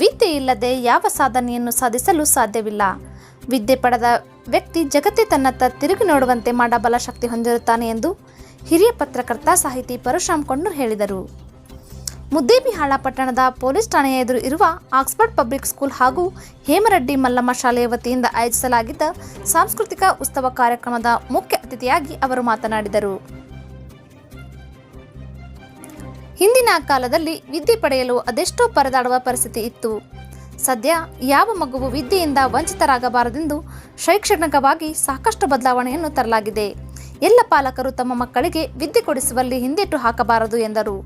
ವಿದ್ಯೆ ಇಲ್ಲದೆ ಯಾವ ಸಾಧನೆಯನ್ನು ಸಾಧಿಸಲು ಸಾಧ್ಯವಿಲ್ಲ. ವಿದ್ಯೆ ಪಡೆದ ವ್ಯಕ್ತಿ ಜಗತ್ತೇ ತನ್ನತ್ತ ತಿರುಗಿ ನೋಡುವಂತೆ ಮಾಡಬಲ ಶಕ್ತಿ ಹೊಂದಿರುತ್ತಾನೆ ಎಂದು ಹಿರಿಯ ಪತ್ರಕರ್ತ ಸಾಹಿತಿ ಪರಶುರಾಮ್ ಕೊಂಡೂರ್ ಹೇಳಿದರು. ಮುದ್ದೇಬಿಹಾಳ ಪಟ್ಟಣದ ಪೊಲೀಸ್ ಠಾಣೆಯ ಎದುರು ಇರುವ ಆಕ್ಸ್ಫರ್ಡ್ ಪಬ್ಲಿಕ್ ಸ್ಕೂಲ್ ಹಾಗೂ ಹೇಮರೆಡ್ಡಿ ಮಲ್ಲಮ್ಮ ಶಾಲೆಯ ವತಿಯಿಂದ ಆಯೋಜಿಸಲಾಗಿದ್ದ ಸಾಂಸ್ಕೃತಿಕ ಉತ್ಸವ ಕಾರ್ಯಕ್ರಮದ ಮುಖ್ಯ ಅತಿಥಿಯಾಗಿ ಅವರು ಮಾತನಾಡಿದರು. ಹಿಂದಿನ ಕಾಲದಲ್ಲಿ ವಿದ್ಯೆ ಪಡೆಯಲು ಅದೆಷ್ಟೋ ಪರದಾಡುವ ಪರಿಸ್ಥಿತಿ ಇತ್ತು. ಸದ್ಯ ಯಾವ ಮಗುವು ವಿದ್ಯೆಯಿಂದ ವಂಚಿತರಾಗಬಾರದೆಂದು ಶೈಕ್ಷಣಿಕವಾಗಿ ಸಾಕಷ್ಟು ಬದಲಾವಣೆಯನ್ನು ತರಲಾಗಿದೆ. ಎಲ್ಲ ಪಾಲಕರು ತಮ್ಮ ಮಕ್ಕಳಿಗೆ ವಿದ್ಯೆ ಕೊಡಿಸುವಲ್ಲಿ ಹಿಂದೇಟು ಹಾಕಬಾರದು ಎಂದರು.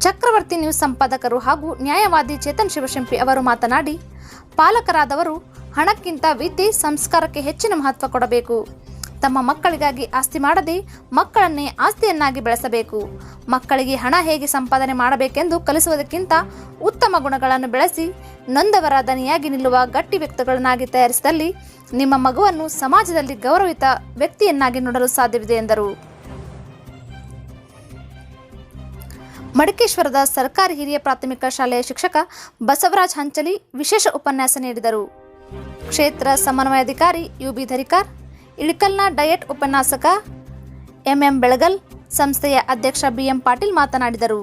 ಚಕ್ರವರ್ತಿ ನ್ಯೂಸ್ ಸಂಪಾದಕರು ಹಾಗೂ ನ್ಯಾಯವಾದಿ ಚೇತನ್ ಶಿವಶಂಪಿ ಅವರು ಮಾತನಾಡಿ, ಪಾಲಕರಾದವರು ಹಣಕ್ಕಿಂತ ವಿದ್ಯೆ ಸಂಸ್ಕಾರಕ್ಕೆ ಹೆಚ್ಚಿನ ಮಹತ್ವ ಕೊಡಬೇಕು. ತಮ್ಮ ಮಕ್ಕಳಿಗಾಗಿ ಆಸ್ತಿ ಮಾಡದೆ ಮಕ್ಕಳನ್ನೇ ಆಸ್ತಿಯನ್ನಾಗಿ ಬೆಳೆಸಬೇಕು. ಮಕ್ಕಳಿಗೆ ಹಣ ಹೇಗೆ ಸಂಪಾದನೆ ಮಾಡಬೇಕೆಂದು ಕಲಿಸುವುದಕ್ಕಿಂತ ಉತ್ತಮ ಗುಣಗಳನ್ನು ಬೆಳೆಸಿ ನೊಂದವರ ದನಿಯಾಗಿ ನಿಲ್ಲುವ ಗಟ್ಟಿ ವ್ಯಕ್ತಿಗಳನ್ನಾಗಿ ತಯಾರಿಸಿದಲ್ಲಿ ನಿಮ್ಮ ಮಗುವನ್ನು ಸಮಾಜದಲ್ಲಿ ಗೌರವಿತ ವ್ಯಕ್ತಿಯನ್ನಾಗಿ ನೋಡಲು ಸಾಧ್ಯವಿದೆ ಎಂದರು. ಮಡಿಕೇಶ್ವರದ ಸರ್ಕಾರಿ ಹಿರಿಯ ಪ್ರಾಥಮಿಕ ಶಾಲೆಯ ಶಿಕ್ಷಕ ಬಸವರಾಜ್ ಹಂಚಲಿ ವಿಶೇಷ ಉಪನ್ಯಾಸ ನೀಡಿದರು. ಕ್ಷೇತ್ರ ಸಮನ್ವಯಾಧಿಕಾರಿ ಯು ಬಿ ಧರಿಕಾರ್ ಇಳಕಲ್ನ ಡಯಟ್ ಉಪನ್ಯಾಸಕ ಎಂಎಂ ಬೆಳಗಲ್, ಸಂಸ್ಥೆಯ ಅಧ್ಯಕ್ಷ ಬಿಎಂ ಪಾಟೀಲ್ ಮಾತನಾಡಿದರು.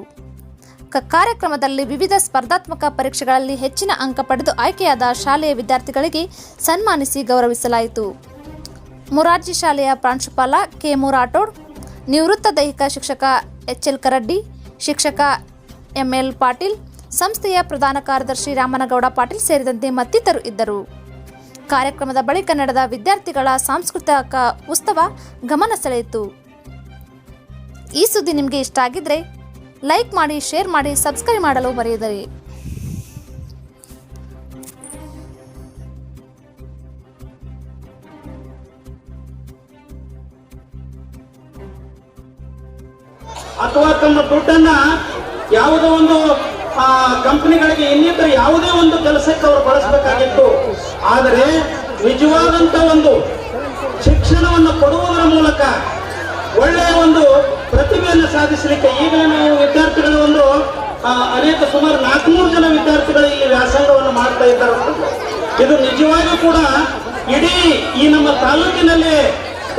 ಕಾರ್ಯಕ್ರಮದಲ್ಲಿ ವಿವಿಧ ಸ್ಪರ್ಧಾತ್ಮಕ ಪರೀಕ್ಷೆಗಳಲ್ಲಿ ಹೆಚ್ಚಿನ ಅಂಕ ಪಡೆದು ಆಯ್ಕೆಯಾದ ಶಾಲೆಯ ವಿದ್ಯಾರ್ಥಿಗಳಿಗೆ ಸನ್ಮಾನಿಸಿ ಗೌರವಿಸಲಾಯಿತು. ಮೊರಾರ್ಜಿ ಶಾಲೆಯ ಪ್ರಾಂಶುಪಾಲ ಕೆ ಮುರಾಟೋಡ್, ನಿವೃತ್ತ ದೈಹಿಕ ಶಿಕ್ಷಕ ಎಚ್ ಎಲ್ ಕರಡ್ಡಿ, ಶಿಕ್ಷಕ ಎಂಎಲ್ ಪಾಟೀಲ್, ಸಂಸ್ಥೆಯ ಪ್ರಧಾನ ಕಾರ್ಯದರ್ಶಿ ರಾಮನಗೌಡ ಪಾಟೀಲ್ ಸೇರಿದಂತೆ ಮತ್ತಿತರು ಇದ್ದರು. ಕಾರ್ಯಕ್ರಮದ ಬಳಿಕ ನಡೆದ ವಿದ್ಯಾರ್ಥಿಗಳ ಸಾಂಸ್ಕೃತಿಕ ಉತ್ಸವ ಗಮನ ಸೆಳೆಯಿತು. ಈ ಸುದ್ದಿ ನಿಮಗೆ ಇಷ್ಟ ಆಗಿದ್ರೆ ಲೈಕ್ ಮಾಡಿ, ಶೇರ್ ಮಾಡಿ, ಸಬ್ಸ್ಕ್ರೈಬ್ ಮಾಡಲು ಮರೆಯದಿರಿ. ಅಥವಾ ತಮ್ಮ ದುಡ್ಡನ್ನ ಯಾವುದೋ ಒಂದು ಆ, ಕಂಪನಿಗಳಿಗೆ ಇನ್ನಿತರ ಯಾವುದೇ ಒಂದು ಕೆಲಸಕ್ಕೆ ಅವರು ಬಳಸಬೇಕಾಗಿತ್ತು. ಆದರೆ ನಿಜವಾದಂತ ಒಂದು ಶಿಕ್ಷಣವನ್ನು ಕೊಡುವುದರ ಮೂಲಕ ಒಳ್ಳೆಯ ಒಂದು ಪ್ರತಿಭೆಯನ್ನು ಸಾಧಿಸಲಿಕ್ಕೆ ಈಗಲೇ ನಾವು ವಿದ್ಯಾರ್ಥಿಗಳ ಒಂದು ಅನೇಕ ಸುಮಾರು ನಾಲ್ಕುನೂರು ಜನ ವಿದ್ಯಾರ್ಥಿಗಳು ಇಲ್ಲಿ ವ್ಯಾಸಂಗವನ್ನು ಮಾಡ್ತಾ ಇದ್ದಾರೆ. ಇದು ನಿಜವಾಗಿಯೂ ಕೂಡ ಇಡೀ ಈ ನಮ್ಮ ತಾಲೂಕಿನಲ್ಲಿ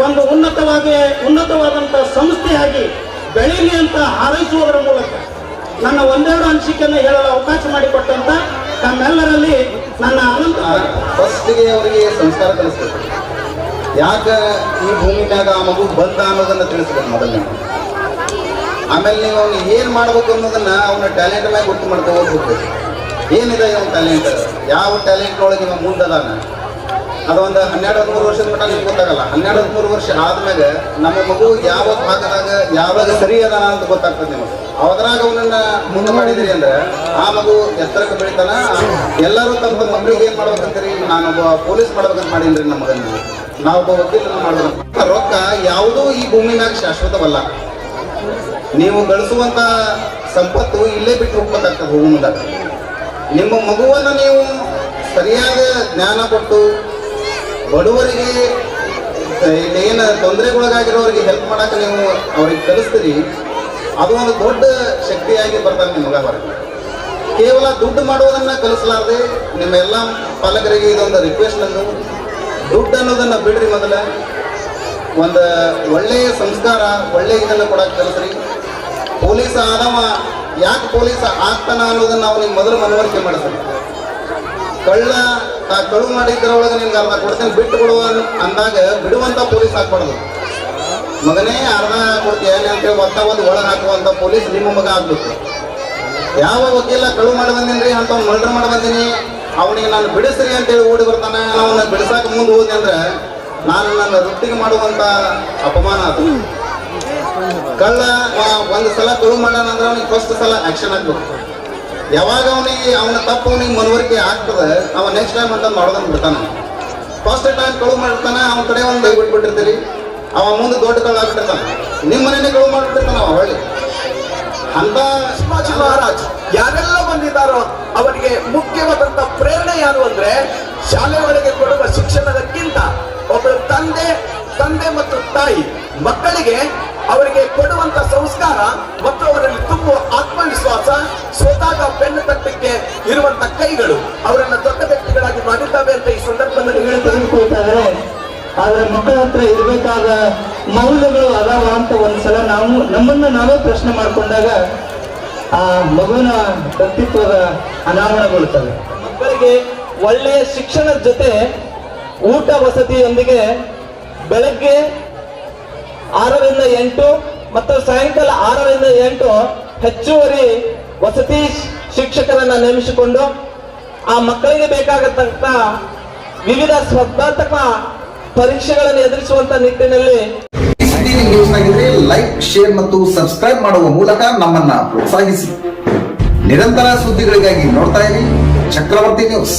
ಒಂದು ಉನ್ನತವಾಗಿ ಉನ್ನತವಾದಂತ ಸಂಸ್ಥೆಯಾಗಿ ಬೆಳೀಲಿ ಅಂತ ಹಾರೈಸುವುದರ ಮೂಲಕ. ನನ್ನ ಒಂದೆರಡು ಅನಿಸಿಕೆಯನ್ನು ಹೇಳಲು ಅವಕಾಶ ಮಾಡಿಕೊಟ್ಟಂತ ತಮ್ಮೆಲ್ಲರಲ್ಲಿ ನನ್ನ ಅನಂತ ಫಸ್ಟ್ಗೆ ಅವರಿಗೆ ಸಂಸ್ಕಾರ ಕಲಿಸ್ಬೇಕು. ಯಾಕೆ ಈ ಭೂಮಿ ಮ್ಯಾಗ ಆ ಮಗು ಬಂದ ಅನ್ನೋದನ್ನ ತಿಳಿಸ್ಬೇಕು ಮೊದಲನೇ. ಆಮೇಲೆ ನೀವು ಅವ್ನು ಏನು ಮಾಡ್ಬೇಕು ಅನ್ನೋದನ್ನ ಅವನ ಟ್ಯಾಲೆಂಟ್ ಮ್ಯಾಗ ಗೊತ್ತು ಮಾಡ್ತಾ ಹೋಗ್ಬೇಕು ಏನಿದೆ ಅವನ ಟ್ಯಾಲೆಂಟ್ ಯಾವ ಟ್ಯಾಲೆಂಟ್ ಒಳಗೆ ಇವ ಮುಂದದಾನ? ಅದೊಂದು ಹನ್ನೆರಡು ಹದಿಮೂರು ವರ್ಷದ ಮಟ್ಟ ನಿಮ್ಗೆ ಗೊತ್ತಾಗಲ್ಲ ಹನ್ನೆರಡು ಹದಿಮೂರು ವರ್ಷ ಆದ್ಮೇಲೆ ನಮ್ಮ ಮಗು ಯಾವ ಭಾಗದಾಗ ಯಾವಾಗ ಸರಿ ಅದ ಅಂತ ಗೊತ್ತಾಗ್ತದೆ ನಿಮಗೆ. ಅವದ್ರಾಗ ಅವನನ್ನ ಮುಂದೆ ಮಾಡಿದ್ರಿ ಅಂದ್ರೆ ಆ ಮಗು ಎತ್ತರಕ್ಕೆ ಬೆಳಿತಾನ. ಎಲ್ಲರೂ ತಮ್ಮ ಮಗಳಿಗೆ ಏನ್ ಮಾಡ್ಬೇಕಂತೀರಿ? ನಾನೊಬ್ಬ ಪೊಲೀಸ್ ಮಾಡ್ಬೇಕಂತ ಮಾಡೀನ್ರಿ ನಮ್ಮ ಮಗನ ನಾವೊಬ್ಬ ವಕೀಲನ ಮಾಡ್ಬೇಕು ರೊಕ್ಕ ಯಾವುದೂ ಈ ಭೂಮಿ ಮ್ಯಾಗ ಶಾಶ್ವತವಲ್ಲ. ನೀವು ಗಳಿಸುವಂತ ಸಂಪತ್ತು ಇಲ್ಲೇ ಬಿಟ್ಟು ಹೋಗ್ಬೇಕಾಗ್ತದೆ ಭೂಮಿದಾಗ ಮುಂದಾಗ. ನಿಮ್ಮ ಮಗುವನ್ನು ನೀವು ಸರಿಯಾದ ಜ್ಞಾನ ಕೊಟ್ಟು ಬಡವರಿಗೆ ಏನು ತೊಂದರೆಗೊಳಗಾಗಿರೋರಿಗೆ ಹೆಲ್ಪ್ ಮಾಡಕ್ಕೆ ನೀವು ಅವ್ರಿಗೆ ಕಲಿಸ್ತೀರಿ, ಅದು ಒಂದು ದೊಡ್ಡ ಶಕ್ತಿಯಾಗಿ ಬರ್ತಾರೆ ನಿಮಗೆ ಮಗ ಹೊರಗೆ. ಕೇವಲ ದುಡ್ಡು ಮಾಡುವುದನ್ನ ಕಲಿಸಲಾರದೆ ನಿಮ್ಮೆಲ್ಲ ಪಾಲಕರಿಗೆ ಇದೊಂದು ರಿಕ್ವೆಸ್ಟ್ ನಂದು. ದುಡ್ಡು ಅನ್ನೋದನ್ನ ಬಿಡ್ರಿ ಮೊದಲ. ಒಂದು ಒಳ್ಳೆಯ ಸಂಸ್ಕಾರ ಒಳ್ಳೆಯ ಇದನ್ನು ಕೊಡಕ್ಕೆ ಕಲಿಸ್ರಿ. ಪೊಲೀಸ್ ಆದವ ಯಾಕೆ ಪೊಲೀಸ್ ಆಗ್ತಾನ ಅನ್ನೋದನ್ನ ಅವನಿಗೆ ಮೊದಲು ಮನವರಿಕೆ ಮಾಡಿಸ್ರಿ. ಕಳ್ಳ ತಾ ಕಳು ಮಾಡಿದ್ರೊಳಗೆ ನಿನ್ಗೆ ಅರ್ಧ ಕೊಡ್ತೇನೆ ಬಿಟ್ಟು ಬಿಡುವ ಅಂದಾಗ ಬಿಡುವಂತ ಪೊಲೀಸ್ ಹಾಕ್ಬಾರ್ದು. ಮಗನೇ ಅರ್ಧ ಕೊಡ್ತೀಯ ಅಂತೇಳಿ ಒತ್ತ ಒಂದು ಒಳಗೆ ಹಾಕುವಂತ ಪೊಲೀಸ್ ನಿಮ್ಮ ಮಗ ಆಗ್ಬೇಕು. ಯಾವ ವಕೀಲ ಕಳು ಮಾಡಿ ಬಂದಿನ್ರಿ ಅಂತ ಮರ್ಡರ್ ಮಾಡಿ ಬಂದೀನಿ ಅವನಿಗೆ ನಾನು ಬಿಡಿಸ್ರಿ ಅಂತೇಳಿ ಓಡಿ ಬರ್ತಾನೆ ಅವನ್ನ ಬಿಡಿಸಾಕ ಮುಂದೆ ಹೋದೆ ಅಂದ್ರೆ ನಾನು ನನ್ನ ವೃತ್ತಿಗೆ ಮಾಡುವಂತ ಅಪಮಾನ ಅದು. ಕಳ್ಳ ಒಂದು ಸಲ ಕಳು ಅಂದ್ರೆ ಅವನಿಗೆ ಫಸ್ಟ್ ಸಲ ಆಕ್ಷನ್ ಆಗ್ಬೇಕು ಯಾವಾಗ ಅವನಿಗೆ ಅವನ ತಪ್ಪು ಅವನಿಗೆ ಮನವರಿಕೆ ಆಗ್ತದೆ, ಅವ ನೆಕ್ಸ್ಟ್ ಟೈಮ್ ಅಂತ ಮಾಡೋದನ್ನ ಬಿಡ್ತಾನೆ. ಫಸ್ಟ್ ಟೈಮ್ ಕಳು ಮಾಡಿರ್ತಾನೆ ಅವನ ಕಡೆ ಒಂದು ಬಿಟ್ಬಿಟ್ಟಿರ್ತೀರಿ. ಅವ ಮುಂದೆ ದೊಡ್ಡ ಕಳು ಆಗ್ಬಿಟ್ಟಿರ್ತಾನೆ ನಿಮ್ಮ ಮನೇನೆ ಕಳು ಮಾಡ್ಬಿಟ್ಟಿರ್ತಾನೆ ಅವ ಹೊಳ್ಳಿ ಅಂತ ಮಹಾರಾಜ್, ಯಾರೆಲ್ಲ ಬಂದಿದ್ದಾರೋ ಅವರಿಗೆ ಮುಖ್ಯವಾದಂತ ಪ್ರೇರಣೆ ಯಾರು ಅಂದ್ರೆ, ಶಾಲೆ ಒಳಗೆ ಕೊಡುವ ಶಿಕ್ಷಣದಕ್ಕಿಂತ ಒಬ್ಬ ತಂದೆ ತಂದೆ ಮತ್ತು ತಾಯಿ. ಮಕ್ಕಳಿಗೆ ಅವರಿಗೆ ಕೊಡುವಂತ ಸಂಸ್ಕಾರ ಮತ್ತು ಅವರಲ್ಲಿ ತುಂಬುವ ಆತ್ಮವಿಶ್ವಾಸ ಸೋತಾಗ ಬೆನ್ನು ತಟ್ಟಕ್ಕೆ ಇರುವಂತ ಕೈಗಳು ಅವರನ್ನ ದೊಡ್ಡ ವ್ಯಕ್ತಿಗಳಾಗಿ ಮಾಡಿದ್ದಾವೆ ಅಂತ ಈ ಸಂದರ್ಭದಲ್ಲಿ ಹೇಳಿ ಆದ್ರೆ ಮಕ್ಕಳ ಹತ್ರ ಇರಬೇಕಾದ ಮೌಲ್ಯಗಳು ಅದಾವ ಅಂತ ಒಂದ್ಸಲ ನಾವು ನಮ್ಮನ್ನ ನಾವೇ ಪ್ರಶ್ನೆ ಮಾಡ್ಕೊಂಡಾಗ ಆ ಮಗುವಿನ ವ್ಯಕ್ತಿತ್ವದ ಅನಾವರಣಗೊಳ್ಳುತ್ತವೆ. ಮಕ್ಕಳಿಗೆ ಒಳ್ಳೆಯ ಶಿಕ್ಷಣದ ಜೊತೆ ಊಟ ವಸತಿಯೊಂದಿಗೆ ಬೆಳಗ್ಗೆ ಆರರಿಂದ ಎಂಟು ಮತ್ತು ಸಾಯಂಕಾಲ ಆರರಿಂದ ಎಂಟು ಹೆಚ್ಚುವರಿ ವಸತಿ ಶಿಕ್ಷಕರನ್ನ ನೇಮಿಸಿಕೊಂಡು ಆ ಮಕ್ಕಳಿಗೆ ಬೇಕಾಗತಕ್ಕ ವಿವಿಧ ಸ್ಪರ್ಧಾತ್ಮಕ ಪರೀಕ್ಷೆಗಳನ್ನು ಎದುರಿಸುವಂತ ನಿಟ್ಟಿನಲ್ಲಿ ಲೈಕ್ ಶೇರ್ ಮತ್ತು ಸಬ್ಸ್ಕ್ರೈಬ್ ಮಾಡುವ ಮೂಲಕ ನಮ್ಮನ್ನ ಪ್ರೋತ್ಸಾಹಿಸಿ. ನಿರಂತರ ಸುದ್ದಿಗಳಿಗಾಗಿ ನೋಡ್ತಾ ಇರಿ ಚಕ್ರವರ್ತಿ ನ್ಯೂಸ್.